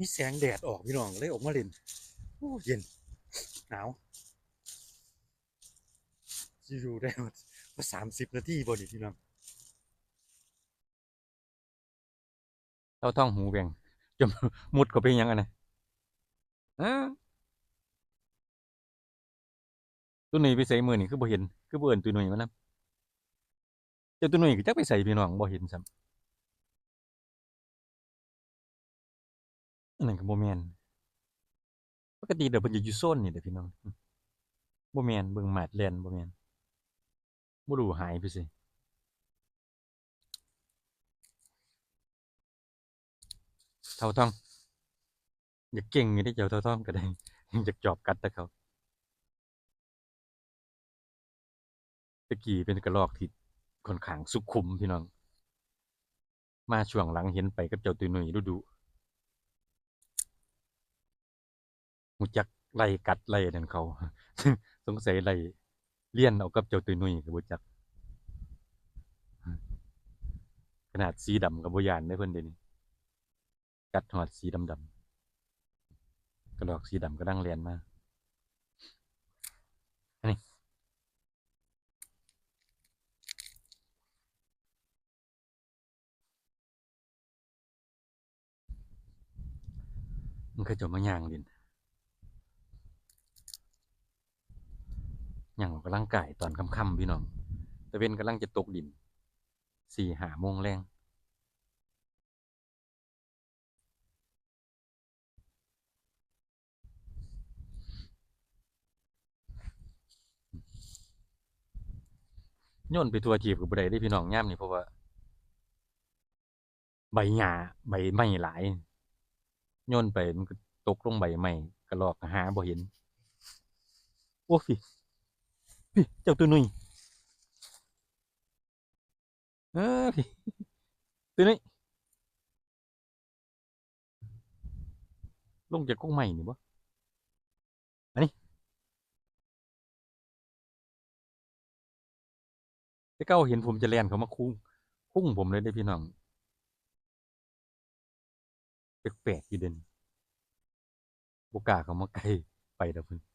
มีแสงแดดออกพี่น้องเลยออกมาเล่นโอ้เย็น หนาวอยู่ได้มาสามสิบนาทีบอดีพี่น้องเต้าท่องหูแบ่งจมมุดเข้าไปยังไงนะตัวหนุ่ยไปใส่มือนี่คือบ่เห็น คือบ่เอินตัวหนุ่ยมานํเจ้าตัวหนุ่ยก็จักไปใส่พี่น้องบ่เห็นซ้ำ อันนั้นก็บ่แม่นปกติเดี๋ยวเพิ่นจะอยู่โซนนี่เด้อพี่น้องบ่แม่นเบิ่งมาดแล่นบ่แม่นบ่รู้หายไปซิเท่าท่องอย่าเก่งอยู่ได้เจ้าเท่าท่องก็ได้อยากจอบกัดแต่เขาตะกี้เป็นกระรอกที่ค่อนข้างสุขุมพี่น้อง มาช่วงหลังเห็นไปกับเจ้าตุยหนุ่ยดูดู หูจักไล่กัดไล่นั่นเขา สงสัยไล่เลี่ยนเอากับเจ้าตุยหนุ่ยกับบุจัก ขนาดสีดำกับบุยานได้เพิ่อนเดนี้กัดหอดสีดำดำกระดอกสีดำก็ดังเรียนมาอันนี้มันเคยจะมาย่างดิน ย่างกกำลังกายตอนค่ำๆพี่น้องต่เวนกำลังจะตกดินสี่หาโมงแรงโย่นไปทัวจีบกับบุได้ได้พี่น้องย่ามนี่เพราะว่า ใบหญ้าใบไม้หลายโย่นไปมันตกลงใบไม้กระลอกหาบ่เห็น โอ้พี่พี่ เจ้าตัวนุ่ยเออตัวนี้ลงจากกงใหม่นี่บ่อันนี้แต่เก้าเห็นผมจะแลนเขามาคุ้งคุ้งผมเลยได้พี่น้องแปลกๆอยู่เด่นบกาเขามาใกล้ไปแล้วเพิ่น